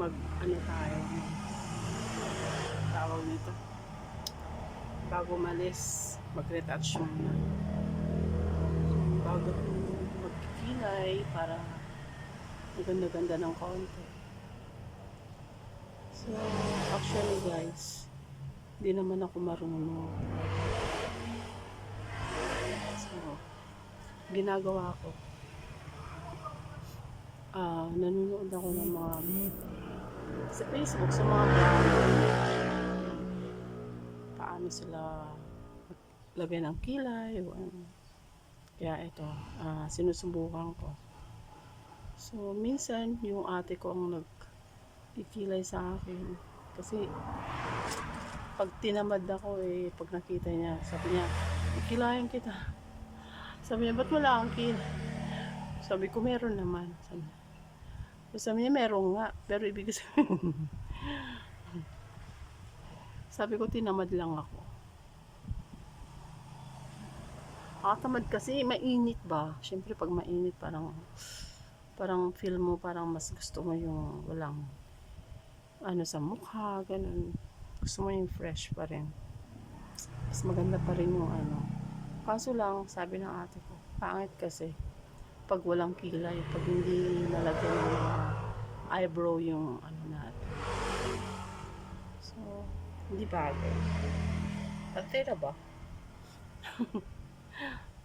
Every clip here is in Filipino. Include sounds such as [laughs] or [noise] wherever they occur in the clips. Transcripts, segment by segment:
mag, ano tayo, tawag nito. Bago malis, mag-retouch muna. Bago magkikilay para maganda-ganda ng konti. So, actually guys, hindi naman ako marunong. So, ginagawa ko, ah nanonood ako ng mga sa Facebook, sa mga. Paano sila lagyan ng kilay o ano. Kaya ito, ah, sinusubukan ko. So, minsan, yung ate ko ang nagkikilay sa akin. Kasi, pag tinamad ako eh, pag nakita niya, sabi niya, ikilayan kita. Sabi niya, ba't wala kang kilay? Sabi ko, meron naman. Sabi niya, sabi niya, meron nga. Pero ibig [laughs] sabihin, sabi ko, tinamad lang ako. Nakatamad kasi, mainit ba? Siyempre, pag mainit, parang, parang feel mo, parang mas gusto mo yung walang, ano sa mukha, ganun. Gusto mo yung fresh pa rin. Mas maganda pa rin yung ano. Kaso lang, sabi ng ate ko, pangit kasi, pag walang kilay, pag hindi nalagyan ng eyebrow yung ano natin. So, hindi bagay. Pantay na ba? [laughs]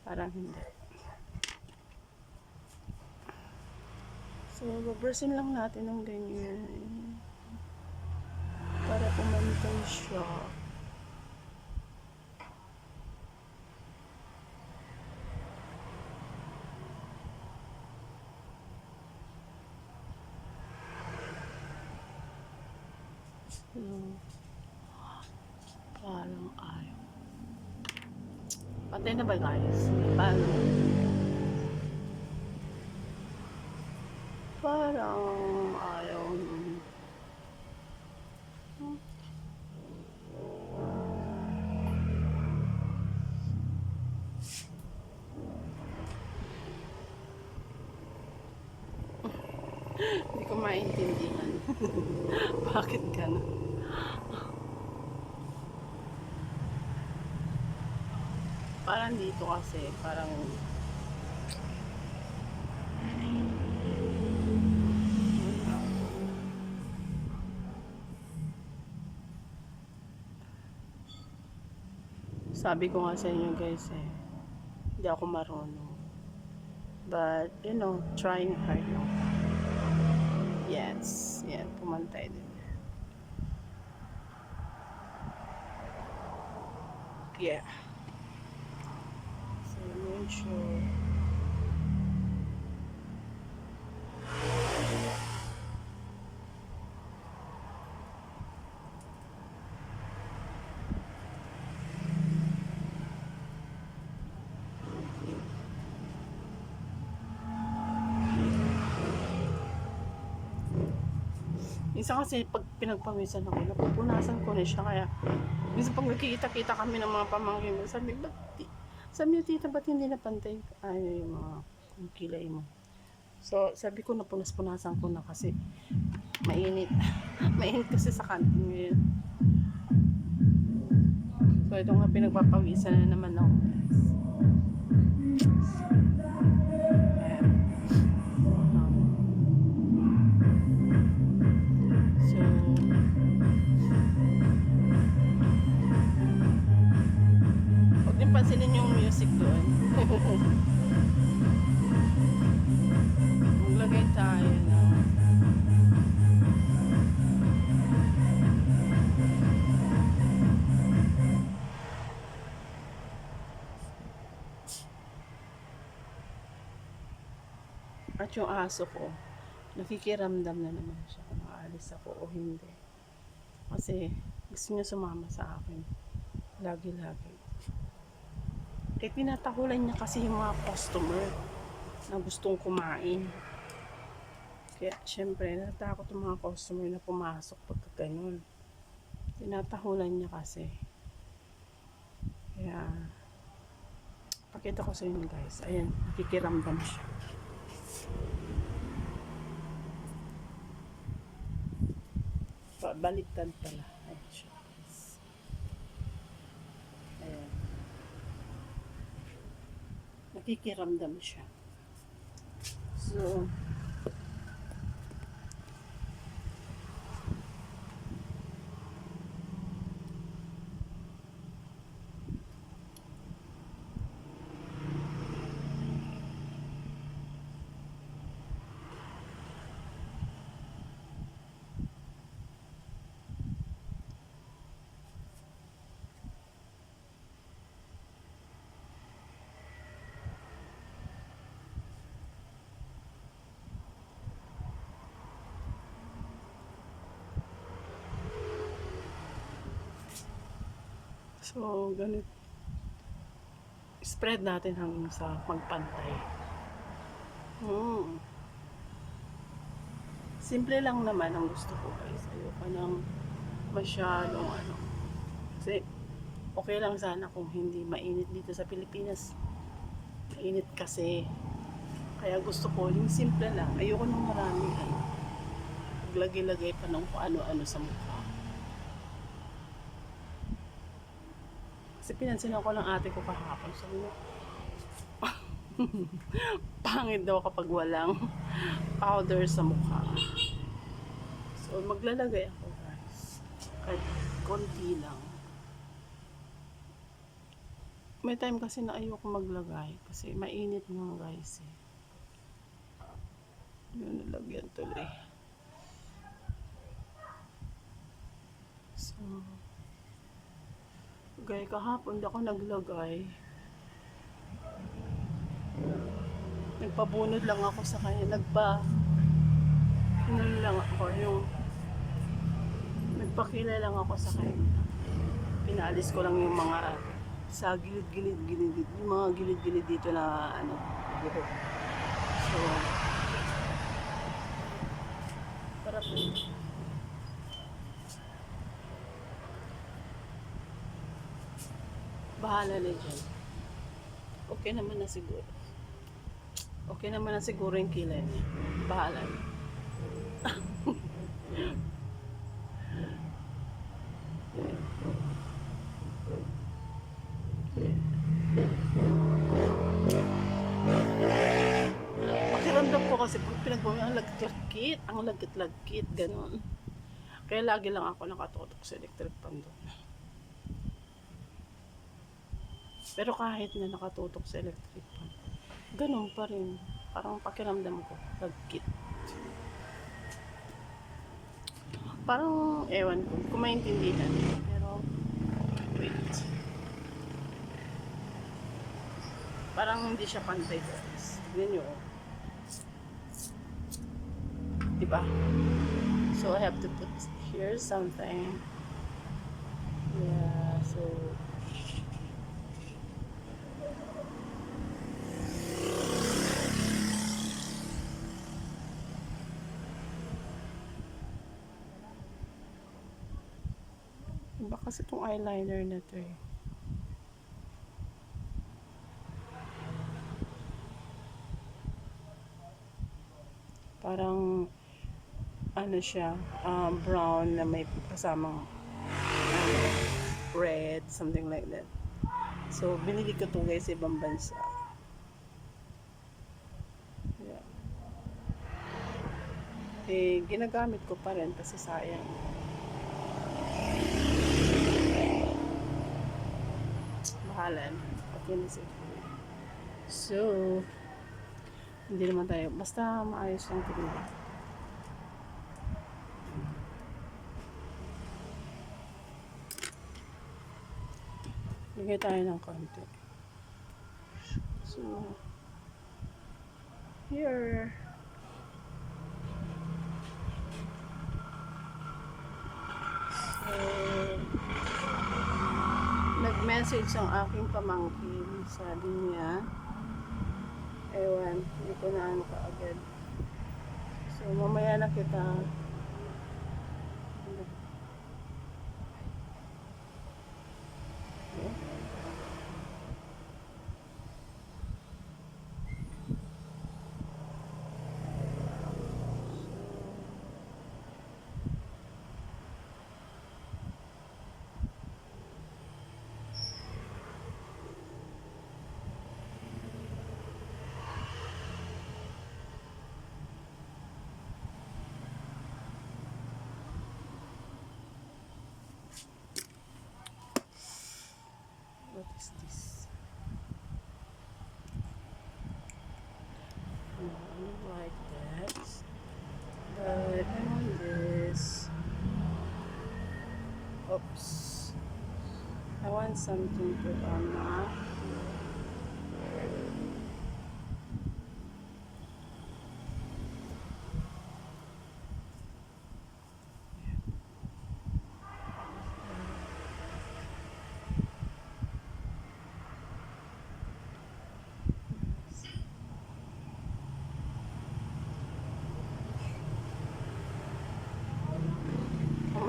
Parang hindi. So, babrasin lang natin ng ganyan. Para pumantay siya. So, parang ayaw. Patay na ba guys? Paano? Parang ayaw. [laughs] Hindi ko maintindihan. [laughs] Bakit gano'n? Parang dito kasi, parang sabi ko nga sa inyo guys eh, hindi ako marunong. But, you know, trying hard lang. Yes, yan, pumantay din. Yeah. Medyo... Minsan kasi pag pinagpawisan ako, napupunasan ko na siya. Kaya, minsan pag nagkikita-kita kami ng mga pamangkin sabi, ba't, di- sabi niya, tita, ba't hindi napantay ay, yung mga kilay mo? So, sabi ko, napunas-punasan ko na kasi mainit. [laughs] mainit kasi sa kantin ngayon. So, ito nga pinagpapawisan na naman ako. Pansinin yung music doon. [laughs] Maglagay tayo na at yung aso ko nakikiramdam na naman siya kung aalis ako o hindi. Kasi gusto niya sumama sa akin. Lagi-lagi. Kaya tinatakulan niya kasi yung mga customer na gustong kumain. Kaya syempre natakot yung mga customer na pumasok pagka ganun. Tinatahulan niya kasi. Kaya pakita ko sa inyo guys. Ayan, nakikiramdam siya. baliktad pala. Ayan siya. Ayan. Nakikiramdam siya. So, So, ganit. Spread natin hanggang sa magpantay. Hmm. Simple lang naman ang gusto ko guys. Ayoko nang masyadong ano. Kasi, okay lang sana kung hindi mainit dito sa Pilipinas. Mainit kasi. Kaya gusto ko, yung simple lang. Ayoko nang marami ano. Maglagay-lagay pa ng ano-ano sa mukha. Kasi pinansin ako ng ate ko kahapon. Sabi [laughs] pangit daw kapag walang powder sa mukha. So, maglalagay ako guys. Kahit konti lang. May time kasi na ayoko maglagay. Kasi mainit nga guys eh. Yun, nalagyan tuloy. So, Gaya kahapon, di ako naglagay. Nagpabunod lang ako sa kanya. Nagpa... Ano lang ako, yung... Nagpakila lang ako sa kanya. Pinalis ko lang yung mga sa gilid-gilid, gilid, yung mga gilid-gilid dito na ano. So, para po. Bahala na dyan. Okay naman na siguro. Okay naman na siguro yung kilay niya. Bahala na. Pakiramdam ko kasi pag pinagpumi, ang lagkit-lagkit, ang lagkit-lagkit, ganun. Kaya lagi lang ako nakatutok sa electric pan doon. Pero kahit na nakatutok sa electric fan, ganun pa rin. Parang pakiramdam ko, lagkit. Parang, ewan ko, kung maintindihan. Pero, wait. Parang hindi siya pantay guys. Tignan nyo. oh. Diba? So, I have to put here something. Yeah, so, Iba kasi itong eyeliner na to eh. Parang ano siya, um, brown na may kasamang ano, red, something like that. So, binili ko to guys sa ibang bansa. Yeah. Eh, ginagamit ko pa rin kasi sayang. Bahala na. Okay na siguro. So, hindi naman tayo. Basta maayos lang tingnan. Bigay tayo ng konti. So, here. So, nag-message ang aking pamangkin. Sabi niya, ewan, hindi ko na ano kaagad. So, mamaya na kita What is this? I don't like that. But I want this. Oops. I want something to on uh,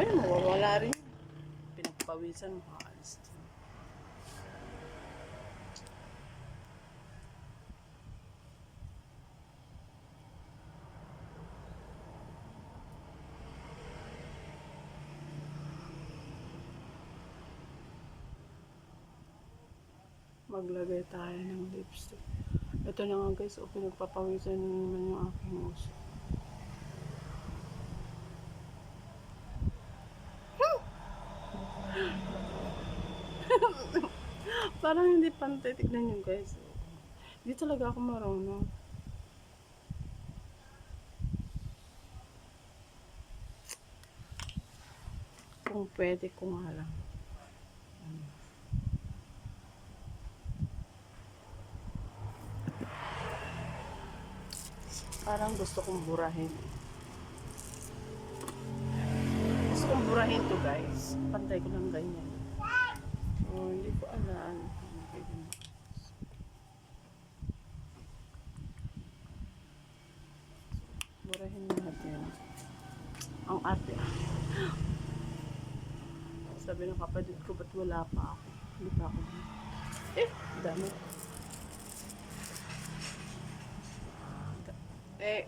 Mamaya mawawala rin. Pinagpawisan mo. Alis din. Maglagay tayo ng lipstick. Ito na nga guys, o pinagpapawisan na naman yung aking uso. Parang hindi pantay. Tignan nyo guys. Hindi talaga ako marunong. Kung pwede ko nga lang. Parang gusto kong burahin. Gusto kong burahin to guys. Pantay ko lang ganyan. Oh, hindi ko alam. Okay, ganun. Burahin natin. Ang arte. Sabi ng kapatid ko, ba't wala pa ako? Hindi pa ako. Eh, dami. Da- Eh,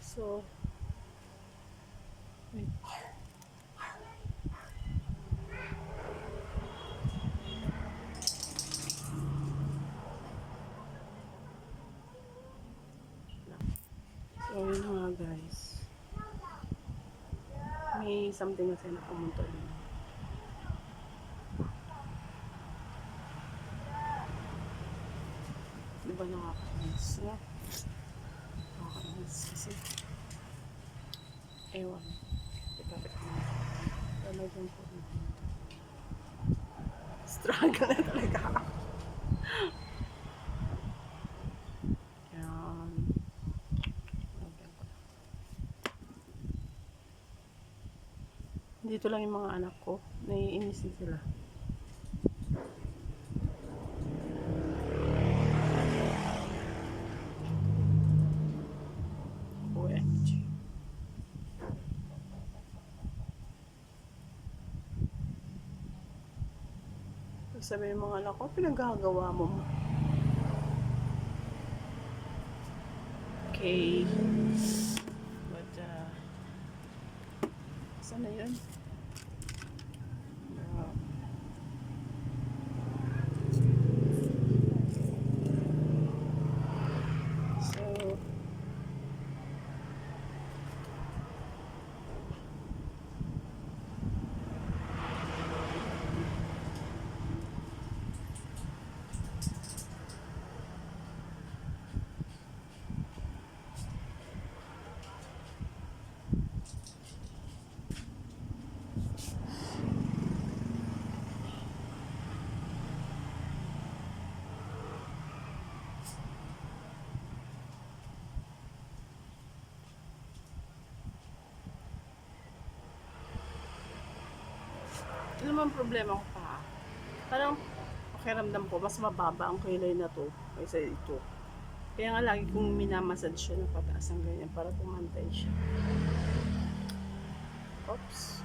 so, wait. So, yun na nga guys. May something kasi na pumunta din. Di ba nakakainis na? Nakakainis kasi. Ewan. Ipapit ko na. Talagang na. Struggle na talaga ako. Yan. Lagyan ko na. Dito lang yung mga anak ko. Naiinis din sila. OMG. Sabi ng mga anak ko, pinagagawa mo. Okay. But, uh, saan na yun? Uh, so, Ano naman problema ko pa? Parang pakiramdam ko, mas mababa ang kilay na to kaysa ito. Kaya nga lagi kong minamasad siya ng pataas ang ganyan para pumantay siya. Oops.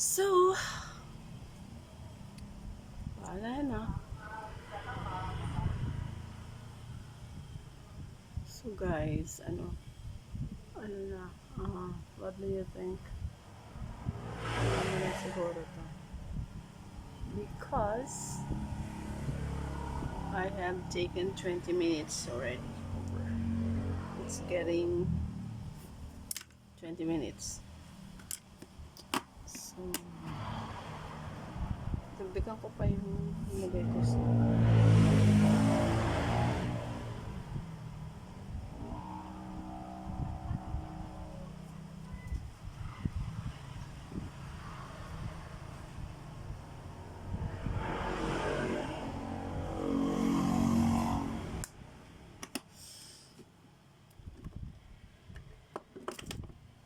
So, wala na. So guys, ano, ano na, ah, what do you think? Ano na siguro to? Because I have taken 20 minutes already. It's getting 20 minutes. Dagdagan ko pa yung nilagay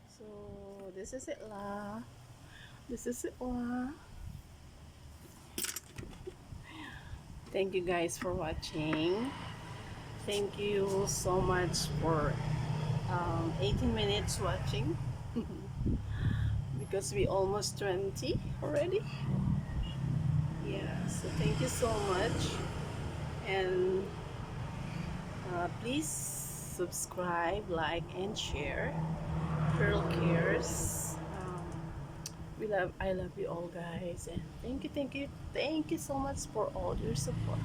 So, this is it la. This is it la. Thank you guys for watching. Thank you so much for um, 18 minutes watching. [laughs] because we almost 20 already. Yeah, so thank you so much. And uh, please subscribe, like, and share. Pearl Cares. We love, I love you all, guys, and thank you, thank you, thank you so much for all your support.